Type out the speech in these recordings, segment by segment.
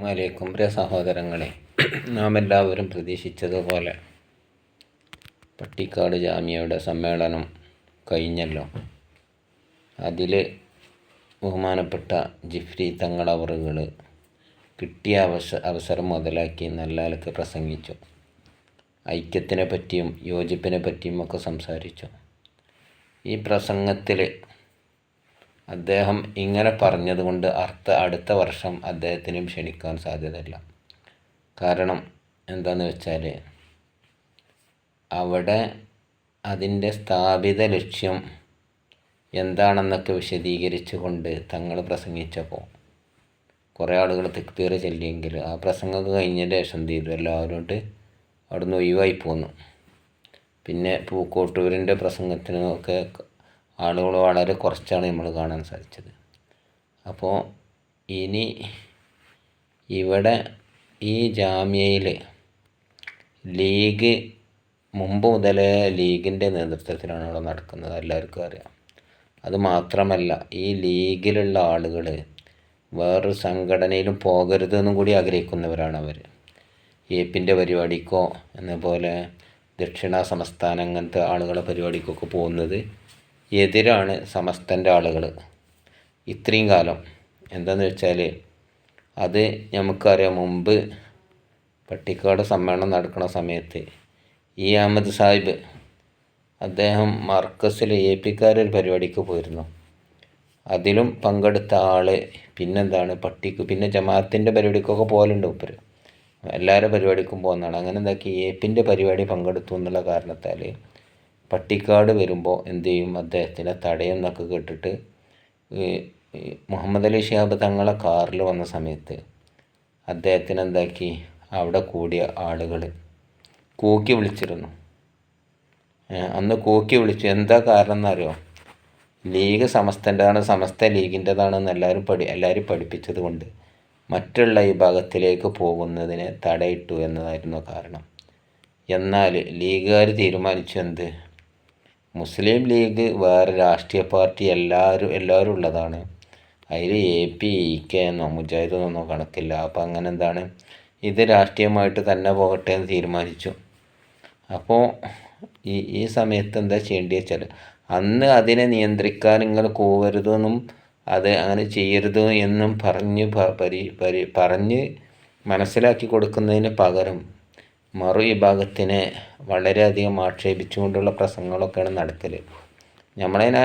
അസ്സാമലൈക്കും പ്രിയ സഹോദരങ്ങളെ നാം എല്ലാവരും പ്രതീക്ഷിച്ചതുപോലെ പട്ടിക്കാട് ജാമ്യയുടെ സമ്മേളനം കഴിഞ്ഞല്ലോ. അതിൽ ബഹുമാനപ്പെട്ട ജിഫ്രി തങ്ങളവറുകൾ കിട്ടിയ അവസ അവസരം മുതലാക്കി നല്ലാലക്ക് പ്രസംഗിച്ചു. ഐക്യത്തിനെ പറ്റിയും യോജിപ്പിനെ പറ്റിയും ഒക്കെ സംസാരിച്ചു. ഈ പ്രസംഗത്തിൽ അദ്ദേഹം ഇങ്ങനെ പറഞ്ഞതുകൊണ്ട് അർത്ഥ അടുത്ത വർഷം അദ്ദേഹത്തിനും ക്ഷണിക്കാൻ സാധ്യതയില്ല. കാരണം എന്താണെന്ന് വെച്ചാൽ അവിടെ അതിന്റെ സ്ഥാപിത ലക്ഷ്യം എന്താണെന്നൊക്കെ വിശദീകരിച്ചു കൊണ്ട് തങ്ങൾ പ്രസംഗിച്ചപ്പോൾ കുറേ ആളുകൾ തെക്ബീർ ചെല്ലിയെങ്കിൽ ആ പ്രസംഗം കഴിഞ്ഞ ശേഷം എന്ത് ചെയ്തു? എല്ലാവരോട്ട് അവിടുന്ന് ഒഴിവായി പോന്നു. പിന്നെ പൂക്കോട്ടൂരിന്റെ പ്രസംഗത്തിനൊക്കെ ആളുകൾ വളരെ കുറച്ചാണ് നമ്മൾ കാണാൻ സാധിച്ചത്. അപ്പോൾ ഇനി ഇവിടെ ഈ ജാമ്യയിൽ ലീഗ് മുമ്പ് മുതലേ ലീഗിന്റെ നേതൃത്വത്തിലാണ് അവിടെ നടക്കുന്നത് എല്ലാവർക്കും അറിയാം. അത് മാത്രമല്ല ഈ ലീഗിലുള്ള ആളുകൾ വേറൊരു സംഘടനയിലും പോകരുതെന്നും കൂടി ആഗ്രഹിക്കുന്നവരാണ് അവർ ഏപ്പിന്റെ പരിപാടിക്കോ എന്നപോലെ ദക്ഷിണ സംസ്ഥാനം അങ്ങനത്തെ ആളുകളെ പരിപാടിക്കൊക്കെ പോകുന്നത് എതിരാണ് സമസ്തന്റെ ആളുകൾ ഇത്രയും കാലം. എന്താണെന്ന് വെച്ചാൽ അത് നമുക്കറിയാം മുമ്പ് പട്ടിക്കാട് സമ്മേളനം നടക്കുന്ന സമയത്ത് ഇ അഹമ്മദ് സാഹിബ് അദ്ദേഹം മർക്കസിലെ എ പിക്കാരൊരു പരിപാടിക്ക് പോയിരുന്നു. അതിലും പങ്കെടുത്ത ആൾ പിന്നെന്താണ് പട്ടിക്ക് പിന്നെ ജമാഅത്തിന്റെ പരിപാടിക്കൊക്കെ പോകലുണ്ട് ഉപ്പര് എല്ലാവരുടെ പരിപാടിക്കും പോകുന്നതാണ് അങ്ങനെ എന്താക്കി എ പിന്റെ പരിപാടി പങ്കെടുത്തു എന്നുള്ള കാരണത്താൽ പട്ടിക്കാട് വരുമ്പോൾ എന്ത് ചെയ്യും? അദ്ദേഹത്തിനെ തടയുന്നൊക്കെ കേട്ടിട്ട് മുഹമ്മദ് അലി ഷിഹാബ് തങ്ങളെ കാറിൽ വന്ന സമയത്ത് അദ്ദേഹത്തിന് എന്താക്കി? അവിടെ കൂടിയ ആളുകൾ കൂക്കി വിളിച്ചിരുന്നു. അന്ന് കൂക്കി വിളിച്ചു. എന്താ കാരണം എന്നറിയോ? ലീഗ് സമസ്തന്റെതാണ് സമസ്ത ലീഗിന്റെതാണെന്ന് എല്ലാവരും പഠി എല്ലാവരും പഠിപ്പിച്ചത് കൊണ്ട് മറ്റുള്ള ഭാഗത്തിലേക്ക് പോകുന്നതിനെ തടയിട്ടു എന്നതായിരുന്നു കാരണം. എന്നാൽ ലീഗുകാർ തീരുമാനിച്ചു എന്ത്? മുസ്ലിം ലീഗ് വേറെ രാഷ്ട്രീയ പാർട്ടി എല്ലാവരും എല്ലാവരും ഉള്ളതാണ്. അതിൽ എ പി ഇ കെ എന്നോ മുജാഹിദ് എന്നോ കണക്കില്ല. അപ്പോൾ അങ്ങനെ എന്താണ് ഇത് രാഷ്ട്രീയമായിട്ട് തന്നെ പോകട്ടെ എന്ന് തീരുമാനിച്ചു. അപ്പോൾ ഈ ഈ സമയത്ത് എന്താ ചെയ്യേണ്ടി വെച്ചാൽ അന്ന് അതിനെ നിയന്ത്രിക്കാൻ നിങ്ങൾ കൂവരുതെന്നും അത് അങ്ങനെ ചെയ്യരുത് എന്നും പറഞ്ഞ് പരി പരി പറഞ്ഞ് മനസ്സിലാക്കി കൊടുക്കുന്നതിന് പകരം മറു വിഭാഗത്തിനെ വളരെയധികം ആക്ഷേപിച്ചുകൊണ്ടുള്ള പ്രസംഗങ്ങളൊക്കെയാണ് നടക്കൽ നമ്മളതിനെ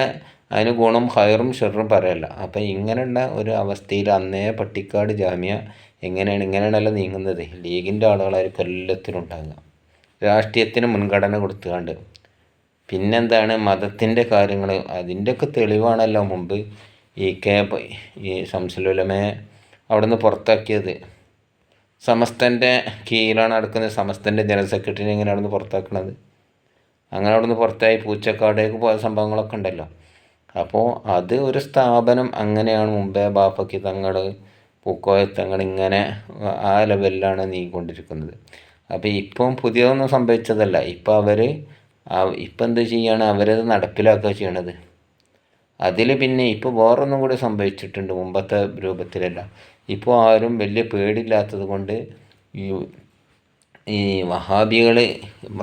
അതിന് ഗുണം ഹയറും ഷെറും പറയല്ല. അപ്പം ഇങ്ങനെയുള്ള ഒരു അവസ്ഥയിൽ അന്നേ പട്ടിക്കാട് ജാമ്യ എങ്ങനെയാണ് ഇങ്ങനെയാണല്ലോ നീങ്ങുന്നത്. ലീഗിന്റെ ആളുകളായിരിക്കും എല്ലാത്തിനും ഉണ്ടാകുക രാഷ്ട്രീയത്തിന് മുൻഗണന കൊടുത്തുകൊണ്ട്. പിന്നെന്താണ് മതത്തിന്റെ കാര്യങ്ങൾ അതിന്റെയൊക്കെ തെളിവാണല്ലോ മുമ്പ് ഈ കെ ഈ സംസലുലമയെ അവിടെ നിന്ന് പുറത്താക്കിയത്. സമസ്തന്റെ കീഴിലാണ് നടക്കുന്നത്. സമസ്തന്റെ ജനറൽ സെക്രട്ടറിനെ ഇങ്ങനെ അവിടെ നിന്ന് പുറത്താക്കണത്. അങ്ങനെ അവിടെ നിന്ന് പുറത്തായി പൂച്ചക്കാടേക്ക് പോയ സംഭവങ്ങളൊക്കെ ഉണ്ടല്ലോ. അപ്പോൾ അത് ഒരു സ്ഥാപനം അങ്ങനെയാണ് മുമ്പേ ബാപ്പയ്ക്ക് തങ്ങൾ പൂക്കോയ തങ്ങൾ ഇങ്ങനെ ആ ലെവലിലാണ് നീങ്ങിക്കൊണ്ടിരിക്കുന്നത്. അപ്പോൾ ഇപ്പം പുതിയതൊന്നും സംഭവിച്ചതല്ല. ഇപ്പോൾ അവർ ഇപ്പം എന്ത് ചെയ്യാണ്? അവരത് നടപ്പിലാക്കുക ചെയ്യണത്. അതിൽ പിന്നെ ഇപ്പോൾ വേറൊന്നും കൂടി സംഭവിച്ചിട്ടുണ്ട് മുമ്പത്തെ രൂപത്തിലല്ല. ഇപ്പോൾ ആരും വലിയ പേടില്ലാത്തത് കൊണ്ട് ഈ ഈ വഹാബികൾ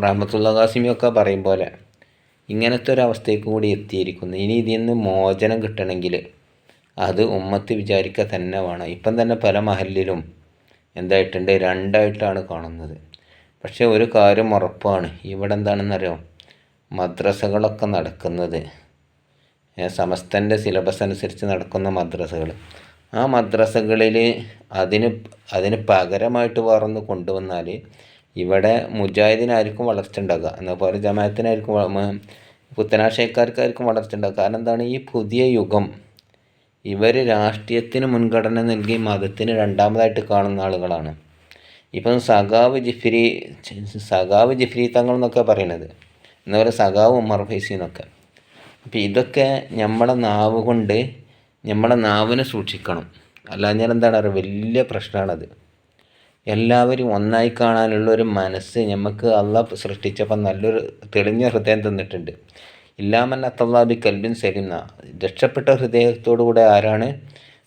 റഹമത്തുള്ള ഖാസിമിയൊക്കെ പറയും പോലെ ഇങ്ങനത്തെ ഒരു അവസ്ഥയ്ക്ക് കൂടി എത്തിയിരിക്കുന്നു. ഇനി ഇതിൽ നിന്ന് മോചനം കിട്ടണമെങ്കിൽ അത് ഉമ്മത്ത് വിചാരിക്കുക തന്നെ വേണം. ഇപ്പം തന്നെ പല മഹലിലും എന്തായിട്ടുണ്ട്? രണ്ടായിട്ടാണ് കാണുന്നത്. പക്ഷേ ഒരു കാര്യം ഉറപ്പാണ്. ഇവിടെ എന്താണെന്നറിയോ? മദ്രസകളൊക്കെ നടക്കുന്നത്. സമസ്തന്റെ സിലബസ് അനുസരിച്ച് നടക്കുന്ന മദ്രസകൾ ആ മദ്രസകളിൽ അതിന് അതിന് പകരമായിട്ട് വേറൊന്ന് കൊണ്ടുവന്നാൽ ഇവിടെ മുജാഹിദിനായിരിക്കും വളർച്ച ഉണ്ടാകുക എന്നപോലെ ജമാഅത്തിനായിരിക്കും പുത്തനാശയക്കാർക്കായിരിക്കും വളർച്ച ഉണ്ടാകുക കാരണം എന്താണ്? ഈ പുതിയ യുഗം ഇവർ രാഷ്ട്രീയത്തിന് മുൻഗണന നൽകി മതത്തിന് രണ്ടാമതായിട്ട് കാണുന്ന ആളുകളാണ്. ഇപ്പം സഖാവ് ജിഫ്രി സഖാവ് ജിഫ്രി തങ്ങൾ എന്നൊക്കെ പറയണത്. എന്നപോലെ സഖാവ് ഉമർ ഫൈസി എന്നൊക്കെ. അപ്പം ഇതൊക്കെ നമ്മുടെ നാവ് കൊണ്ട് നമ്മളെ നാവിനെ സൂക്ഷിക്കണം. അല്ലാഞ്ഞാൽ എന്താണ് പറയുക വലിയ പ്രശ്നമാണത്. എല്ലാവരും ഒന്നായി കാണാനുള്ള ഒരു മനസ്സ് നമുക്ക് അള്ള സൃഷ്ടിച്ചപ്പോൾ നല്ലൊരു തെളിഞ്ഞ ഹൃദയം തന്നിട്ടുണ്ട്. ഇല്ലാമല്ല തള്ളാബി കൽബിൻ സലിംന രക്ഷപ്പെട്ട ഹൃദയത്തോടു കൂടെ ആരാണ്?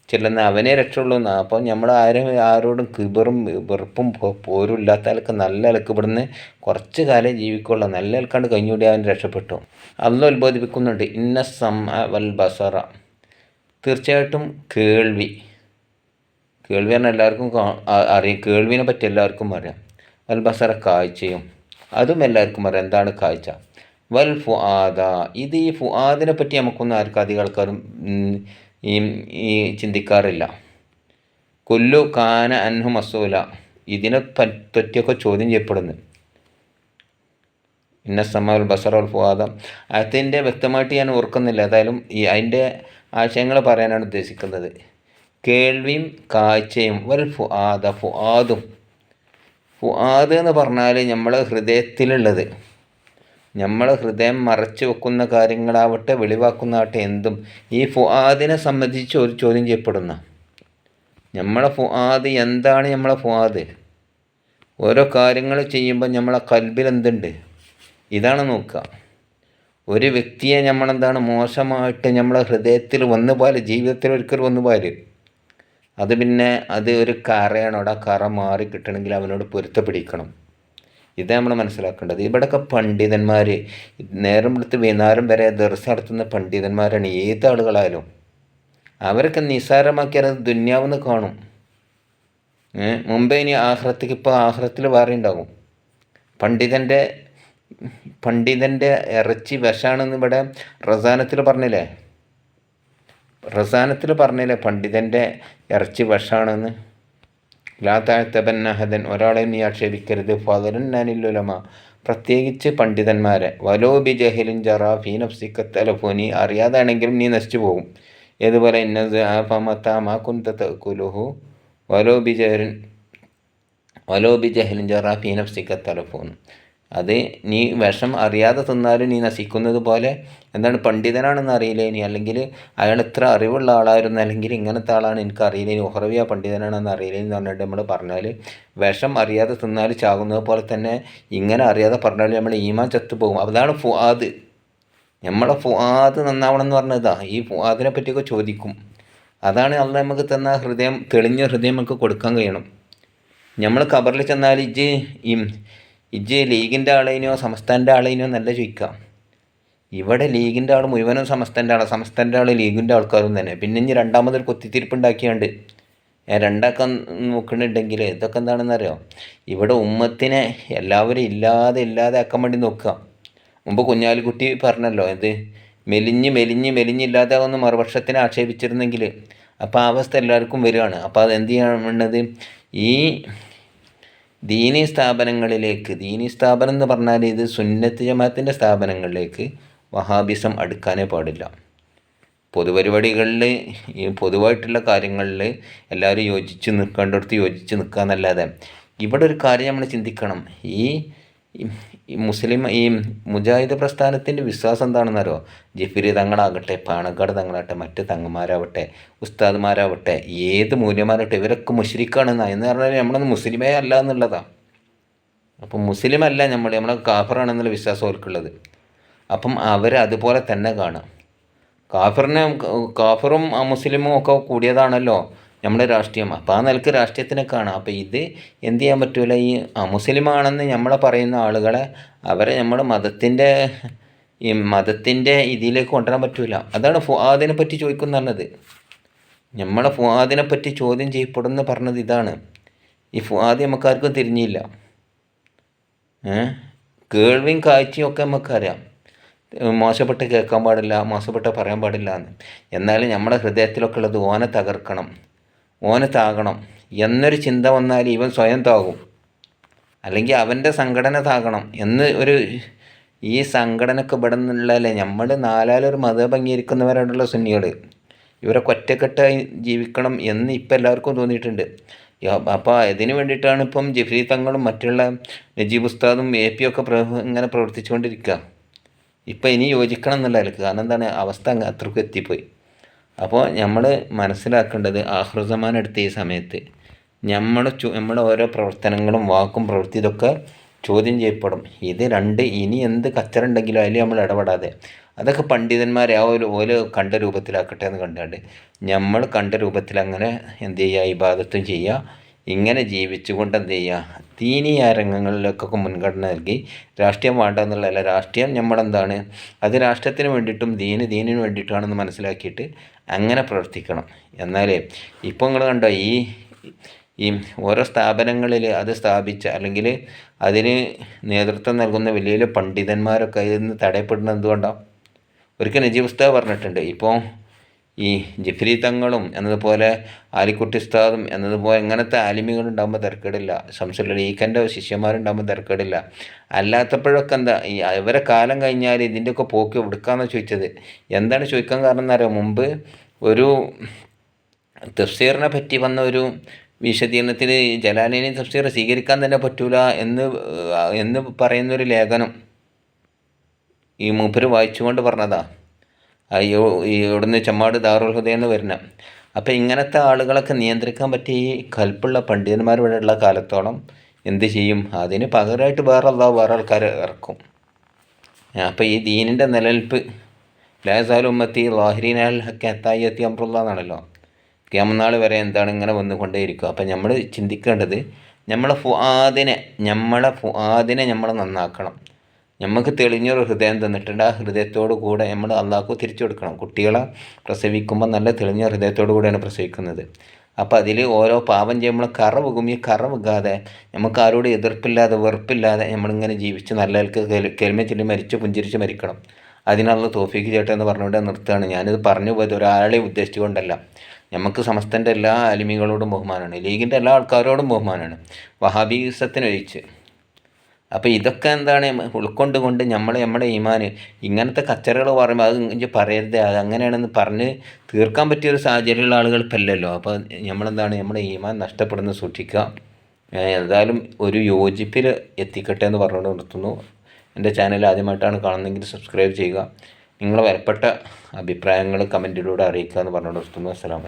ചെല്ലുന്ന അവനെ രക്ഷയുള്ളൂ. എന്നാണ് അപ്പോൾ നമ്മൾ ആരും ആരോടും കിബറും വെറുപ്പും പോരും ഇല്ലാത്ത ആൾക്ക് നല്ല ആൾക്ക് ഇവിടുന്ന് കുറച്ച് കാലം ജീവിക്കുള്ളൂ. നല്ല ആൾക്കാണ്ട് കഴിഞ്ഞുകൂടി അവൻ രക്ഷപ്പെട്ടു. അല്ല ഉത്ബോധിപ്പിക്കുന്നുണ്ട്. ഇന്ന സം വൽ ബസറ. തീർച്ചയായിട്ടും കേൾവി. കേൾവി പറഞ്ഞാൽ എല്ലാവർക്കും അറിയ. കേൾവിനെ പറ്റി എല്ലാവർക്കും അറിയാം. വൽ ബസറ കാഴ്ചയും. അതും എല്ലാവർക്കും അറിയാം. എന്താണ് കാഴ്ച? വൽ ഫുആദ. ഇത് ഈ ഫുആദിനെ പറ്റി നമുക്കൊന്നും ആർക്കും അധികം ആൾക്കാരും ഈ ഈ ചിന്തിക്കാറില്ല. കൊല്ലു കാന അൻഹു മസൂല. ഇതിനെ പറ്റിയൊക്കെ ചോദ്യം ചെയ്യപ്പെടുന്നു. ഇന്ന സമ ബസറൽ ഫുആദ. അതിന്റെ വ്യക്തമായിട്ട് ഞാൻ ഓർക്കുന്നില്ല. ഏതായാലും ഈ അതിന്റെ ആശയങ്ങൾ പറയാനാണ് ഉദ്ദേശിക്കുന്നത്. കേൾവിയും കാഴ്ചയും വൽ ഫുആദ ഫുആദും. ഫുആദ് എന്ന് പറഞ്ഞാൽ നമ്മളെ ഹൃദയത്തിലുള്ളത്. നമ്മളെ ഹൃദയം മറച്ചു വെക്കുന്ന കാര്യങ്ങളാവട്ടെ വെളിവാക്കുന്നതാവട്ടെ എന്തും ഈ ഫുആദിനെ സംബന്ധിച്ച് ഒരു ചോദ്യം ചെയ്യപ്പെടുന്ന. നമ്മളെ ഫുആദ് എന്താണ് നമ്മളെ ഫുആദ്? ഓരോ കാര്യങ്ങൾ ചെയ്യുമ്പോൾ നമ്മളെ കൽബിൽ എന്തുണ്ട് ഇതാണ് നോക്കുക. ഒരു വ്യക്തിയെ നമ്മളെന്താണ് മോശമായിട്ട് നമ്മളെ ഹൃദയത്തിൽ വന്നു പോലെ ജീവിതത്തിൽ ഒരിക്കൽ വന്നു പോലെ അത് പിന്നെ അത് ഒരു കറയാണ്. അവിടെ കറ മാറി കിട്ടണമെങ്കിൽ അവനോട് പൊരുത്തപ്പെടിക്കണം ഇത് നമ്മൾ മനസ്സിലാക്കേണ്ടത്. ഇവിടെയൊക്കെ പണ്ഡിതന്മാർ നേരം എടുത്ത് വൈകുന്നേരം വരെ ദർശനം നടത്തുന്ന പണ്ഡിതന്മാരാണ് ഏത് ആളുകളായാലും. അവരൊക്കെ നിസ്സാരമാക്കിയാൽ അത് ദുന്യാവെന്ന് കാണും. മുമ്പേ ഇനി ആഹ്റത്തേക്ക് ഇപ്പോൾ ആഹ്റത്തിൽ വേറെ ഉണ്ടാകും. പണ്ഡിതന്റെ പണ്ഡിതന്റെ ഇറച്ചി വിഷാണെന്ന് ഇവിടെ റസാനത്തിൽ പറഞ്ഞില്ലേ? റസാനത്തിൽ പറഞ്ഞില്ലേ പണ്ഡിതന്റെ ഇറച്ചി വിഷാണെന്ന് ലാ താഴ്ത്തബന്നഹദൻ ഒരാളെ നീ ആക്ഷേപിക്കരുത്. ഫാദരൻ നാനില്ലുലമ പ്രത്യേകിച്ച് പണ്ഡിതന്മാരെ. വലോ ബി ജഹലിൻ ജറാ ഫീ നഫ്സിക്ക തലഫോനി അറിയാതാണെങ്കിലും നീ നശിച്ചു പോകും. ഏതുപോലെ ഇന്നത് ആഫമത്താമാ കുന്ത കുലുഹു. വലോ ബി ജഹലിൻ വലോ ബി ജഹലിൻ ജറാ ഫീ നഫ്സിക്ക തലഫോൻ അത് നീ വിഷം അറിയാതെ തിന്നാലും നീ നശിക്കുന്നത് പോലെ എന്താണ് പണ്ഡിതനാണെന്ന് അറിയില്ല ഇനി അല്ലെങ്കിൽ അയാൾ ഇത്ര അറിവുള്ള ആളായിരുന്നു അല്ലെങ്കിൽ ഇങ്ങനത്തെ ആളാണ് എനിക്ക് അറിയില്ല ഇനി ഒഹറവിയ പണ്ഡിതനാണെന്ന് അറിയില്ല എന്ന് പറഞ്ഞിട്ട് നമ്മൾ പറഞ്ഞാൽ വിഷം അറിയാതെ തിന്നാൽ ചാകുന്നത് പോലെ തന്നെ ഇങ്ങനെ അറിയാതെ പറഞ്ഞാൽ നമ്മൾ ഈമാൻ ചത്തുപോകും. അതാണ് ഫുആദ്. നമ്മളെ ഫുആദ് നന്നാവണം എന്ന് പറഞ്ഞതാ ഈ ഫുആദിനെ പറ്റിയൊക്കെ ചോദിക്കും. അതാണ് അള്ള നമുക്ക് തന്ന ഹൃദയം തെളിഞ്ഞ ഹൃദയം നമുക്ക് കൊടുക്കാൻ കഴിയണം. നമ്മൾ ഖബറിൽ ചെന്നാൽ ഇജ്ജ് ഈ ഇജ്ജ് ലീഗിന്റെ ആളേനോ സംസ്ഥാനത്തെ ആളേനോ നല്ല ചോദിക്കാം ഇവിടെ ലീഗിന്റെ ആൾ മുഴുവനും സമസ്തന്റെ ആളാണ് സമസ്തന്റെ ആൾ ലീഗിന്റെ ആൾക്കാരും തന്നെ. പിന്നെ ഇനി രണ്ടാമതൊരു കുത്തിത്തിരിപ്പ് ഉണ്ടാക്കിയാണ്ട് ഞാൻ രണ്ടാക്കാൻ നോക്കുന്നുണ്ടെങ്കിൽ ഇതൊക്കെ എന്താണെന്നറിയോ? ഇവിടെ ഉമ്മത്തിനെ എല്ലാവരും ഇല്ലാതെ ഇല്ലാതെ ആക്കാൻ വേണ്ടി നോക്കുക. മുമ്പ് കുഞ്ഞാലിക്കുട്ടി പറഞ്ഞല്ലോ എന്ത്? മെലിഞ്ഞ് മെലിഞ്ഞ് മെലിഞ്ഞില്ലാതെ ഒന്ന് മറുപക്ഷത്തിനെ ആക്ഷേപിച്ചിരുന്നെങ്കിൽ. അപ്പോൾ ആ അവസ്ഥ എല്ലാവർക്കും വരികയാണ്. അപ്പോൾ അത് എന്ത് ചെയ്യണത് ഈ ദീനി സ്ഥാപനങ്ങളിലേക്ക് ദീനി സ്ഥാപനം എന്ന് പറഞ്ഞാൽ ഇത് സുന്നത്ത് ജമാത്തിന്റെ സ്ഥാപനങ്ങളിലേക്ക് വഹാബിസം അടുക്കാനേ പാടില്ല. പൊതുപരിപാടികളിൽ ഈ പൊതുവായിട്ടുള്ള കാര്യങ്ങളിൽ എല്ലാവരും യോജിച്ച് നിൽക്കേണ്ടടുത്ത് യോജിച്ച് നിൽക്കുക എന്നല്ലാതെ ഇവിടെ ഒരു കാര്യം നമ്മൾ ചിന്തിക്കണം. ഈ ഈ മുസ്ലിം ഈ മുജാഹിദ് പ്രസ്ഥാനത്തിന്റെ വിശ്വാസം എന്താണെന്നറിയോ? ജിഫിരി തങ്ങളാകട്ടെ പാണക്കാട് തങ്ങളാകട്ടെ മറ്റ് തങ്ങന്മാരാവട്ടെ ഉസ്താദ്മാരാവട്ടെ ഏത് മൂല്യമാരാവട്ടെ ഇവരൊക്കെ മുഷരിക്കാണെന്ന് എന്ന്. പറഞ്ഞാൽ നമ്മളൊന്ന് മുസ്ലിമേ അല്ല എന്നുള്ളതാണ് അപ്പം മുസ്ലിം അല്ല നമ്മൾ നമ്മളെ കാഫറാണെന്നുള്ള വിശ്വാസം അവർക്കുള്ളത്. അപ്പം അവർ അതുപോലെ തന്നെ കാണാം. കാഫറിനെ കാഫറും മുസ്ലിമും ഒക്കെ കൂടിയതാണല്ലോ. നമ്മുടെ രാഷ്ട്രീയം. അപ്പോൾ ആ നിലയ്ക്ക് രാഷ്ട്രീയത്തിനെ കാണാം. അപ്പോൾ ഇത് എന്ത് ചെയ്യാൻ പറ്റൂല? ഈ മുസ്ലിമാണെന്ന് നമ്മൾ പറയുന്ന ആളുകളെ അവരെ നമ്മൾ മതത്തിന്റെ ഈ മതത്തിന്റെ ഇതിലേക്ക് കൊണ്ടുവരാൻ പറ്റൂല. അതാണ് ഫുആദിനെ പറ്റി ചോദിക്കുന്ന പറഞ്ഞത്. നമ്മളെ ഫുആദിനെ പറ്റി ചോദ്യം ചെയ്യപ്പെടുന്ന പറഞ്ഞത് ഇതാണ്. ഈ ഫുഹാദ് നമുക്കാർക്കും തിരിഞ്ഞില്ല. കേൾവിയും കാഴ്ചയും ഒക്കെ നമുക്കറിയാം. മോശപ്പെട്ട് കേൾക്കാൻ പാടില്ല മോശപ്പെട്ട് പറയാൻ പാടില്ല എന്ന്. എന്നാലും നമ്മുടെ ഹൃദയത്തിലൊക്കെ ഉള്ളത് ഓനെ തകർക്കണം. ഓനെ താകണം എന്നൊരു ചിന്ത വന്നാൽ ഇവൻ സ്വയം താകും. അല്ലെങ്കിൽ അവന്റെ സംഘടന താകണം. എന്ന് ഒരു ഈ സംഘടനക്ക് ഇവിടെ നിന്നുള്ളതല്ലേ നമ്മൾ നാലാലൊരു മതം അംഗീകരിക്കുന്നവരായിട്ടുള്ള സുന്നികൾ ഇവരെ ഒറ്റക്കെട്ടായി ജീവിക്കണം എന്ന് ഇപ്പം എല്ലാവർക്കും തോന്നിയിട്ടുണ്ട്. അപ്പോൾ ഇതിന് വേണ്ടിയിട്ടാണ് ഇപ്പം ജഫ്രി തങ്ങളും മറ്റുള്ള നജീബ് ഉസ്താദും എ പി ഒക്കെ ഇങ്ങനെ പ്രവർത്തിച്ചുകൊണ്ടിരിക്കുക. ഇപ്പം ഇനി യോജിക്കണം എന്നുള്ള കാരണം എന്താണ്? അവസ്ഥ അങ്ങ് അത്രക്കും എത്തിപ്പോയി. അപ്പോൾ നമ്മൾ മനസ്സിലാക്കേണ്ടത് ആഹ്റുസമാൻ എടുത്ത ഈ സമയത്ത് നമ്മുടെ ചു നമ്മുടെ ഓരോ പ്രവർത്തനങ്ങളും വാക്കും പ്രവൃത്തി ഇതൊക്കെ ചോദ്യം ചെയ്യപ്പെടും. ഇത് രണ്ട് ഇനി എന്ത് കച്ചറ ഉണ്ടെങ്കിലും അതിൽ നമ്മൾ ഇടപെടാതെ. അതൊക്കെ പണ്ഡിതന്മാരെ ആ ഒരു ഓൽ കണ്ട രൂപത്തിലാക്കട്ടെ എന്ന് കണ്ടുകൊണ്ട് നമ്മൾ കണ്ട രൂപത്തിൽ അങ്ങനെ എന്ത് ചെയ്യുക ഇബാദത്തും ചെയ്യുക. ഇങ്ങനെ ജീവിച്ചുകൊണ്ട് എന്ത് ചെയ്യുക ദീനീയ രംഗങ്ങളിലേക്കൊക്കെ മുൻഗണന നൽകി രാഷ്ട്രീയം വേണ്ട എന്നുള്ളതല്ല രാഷ്ട്രീയം നമ്മളെന്താണ് അത് രാഷ്ട്രത്തിന് വേണ്ടിയിട്ടും ദീന് ദീനിന് വേണ്ടിയിട്ടാണെന്ന് മനസ്സിലാക്കിയിട്ട് അങ്ങനെ പ്രവർത്തിക്കണം. എന്നാൽ ഇപ്പോൾ നിങ്ങൾ കണ്ടോ ഈ ഈ ഓരോ സ്ഥാപനങ്ങളിൽ അത് സ്ഥാപിച്ച അല്ലെങ്കിൽ അതിന് നേതൃത്വം നൽകുന്ന വലിയ വലിയ പണ്ഡിതന്മാരൊക്കെ അതിൽ നിന്ന് തടയപ്പെടുന്നത് എന്തുകൊണ്ടാണ് ഒരിക്കൽ നജീബ് പറഞ്ഞിട്ടുണ്ട് ഇപ്പോൾ ഈ ജിഫ്രി തങ്ങളും എന്നതുപോലെ ആലിക്കുട്ടി ഉസ്താദും എന്നതുപോലെ ഇങ്ങനത്തെ ആലിമികൾ ഉണ്ടാകുമ്പോൾ തിരക്കേടില്ല. ശംസുള്ള ഈക്കന്റെ ശിഷ്യന്മാരുണ്ടാകുമ്പോൾ തിരക്കേടില്ല. അല്ലാത്തപ്പോഴൊക്കെ എന്താ ഈ ഇവരെ കാലം കഴിഞ്ഞാൽ ഇതിന്റെയൊക്കെ പോക്ക് എടുക്കാമെന്ന് ചോദിച്ചത്? എന്താണ് ചോദിക്കാൻ കാരണം എന്നറിയാം? മുമ്പ് ഒരു തഫ്സീറിനെ പറ്റി വന്ന ഒരു വിശദീകരണത്തിന് ജലാലിനെ തഫ്സീർ സ്വീകരിക്കാൻ തന്നെ പറ്റൂല എന്ന് എന്ന് പറയുന്നൊരു ലേഖനം ഈ മൂപ്പര് വായിച്ചുകൊണ്ട് പറഞ്ഞതാ. അയ്യോ ഈ ഇവിടുന്ന് ചെമ്മാട് ദാറുൽ ഹുദയ എന്ന് വരുന്ന. അപ്പം ഇങ്ങനത്തെ ആളുകളൊക്കെ നിയന്ത്രിക്കാൻ പറ്റിയ ഈ കൽപ്പുള്ള പണ്ഡിതന്മാർ ഇവിടെയുള്ള കാലത്തോളം എന്ത് ചെയ്യും? അതിന് പകരമായിട്ട് വേറെ അല്ലാ വേറെ ആൾക്കാർ ഇറക്കും. അപ്പം ഈ ദീനിന്റെ നിലനിൽപ്പ് ലാസാൽ ഉമ്മത്തി ലാഹിരീനാൽ ഹക്ക് എത്തായി എത്തി അമ്രുള്ള എന്നാണല്ലോ. ക്യാമനാൾ വരെ എന്താണ് ഇങ്ങനെ വന്നുകൊണ്ടേയിരിക്കുക അപ്പം നമ്മൾ ചിന്തിക്കേണ്ടത് നമ്മളെ ഫുആദിനെ നമ്മളെ ഫുആദിനെ നമ്മൾ നന്നാക്കണം. നമുക്ക് തെളിഞ്ഞൊരു ഹൃദയം തന്നിട്ടുണ്ട്. ആ ഹൃദയത്തോടു കൂടെ നമ്മൾ അള്ളാഹു തിരിച്ചു കൊടുക്കണം. കുട്ടികളെ പ്രസവിക്കുമ്പോൾ നല്ല തെളിഞ്ഞ ഹൃദയത്തോടു കൂടെയാണ് പ്രസവിക്കുന്നത്. അപ്പോൾ അതിൽ ഓരോ പാപം ചെയ്യുമ്പോൾ കറ ഈ കറ നമുക്ക് ആരോട് എതിർപ്പില്ലാതെ വെറുപ്പില്ലാതെ നമ്മളിങ്ങനെ ജീവിച്ച് നല്ല കെൽമ ചൊല്ലി മരിച്ച് പുഞ്ചിരിച്ച് മരിക്കണം. അതിനുള്ള തോഫിക്ക് ചേട്ടൻ എന്ന് പറഞ്ഞുകൊണ്ട് നിർത്തുകയാണ്. ഞാനിത് പറഞ്ഞു പോയത് ഒരാളെ ഉദ്ദേശിച്ചുകൊണ്ടല്ല. നമുക്ക് സമസ്തന്റെ എല്ലാ അലിമികളോടും ബഹുമാനമാണ്. ലീഗിന്റെ എല്ലാ ആൾക്കാരോടും ബഹുമാനമാണ്. വഹാബീസത്തിനൊഴിച്ച്. അപ്പോൾ ഇതൊക്കെ എന്താണ് ഉൾക്കൊണ്ട് കൊണ്ട് നമ്മൾ നമ്മുടെ ഈമാന് ഇങ്ങനത്തെ കച്ചറകൾ പറയുമ്പോൾ അത് പറയരുത് അത് അങ്ങനെയാണെന്ന് പറഞ്ഞ് തീർക്കാൻ പറ്റിയ പറ്റിയൊരു സാഹചര്യമുള്ള ആളുകൾ ഇപ്പം അല്ലല്ലോ അപ്പോൾ നമ്മളെന്താണ് നമ്മുടെ ഈമാൻ നഷ്ടപ്പെടുന്ന സൂക്ഷിക്കുക. ഏതായാലും ഒരു യോജിപ്പിൽ എത്തിക്കട്ടെ എന്ന് പറഞ്ഞുകൊണ്ട് നിർത്തുന്നു. എന്റെ ചാനൽ ആദ്യമായിട്ടാണ് കാണുന്നതെങ്കിൽ സബ്സ്ക്രൈബ് ചെയ്യുക. നിങ്ങളെ വിലപ്പെട്ട അഭിപ്രായങ്ങൾ കമന്റിലൂടെ അറിയിക്കുക എന്ന് പറഞ്ഞുകൊണ്ട് നിർത്തുന്നു. അസ്സാം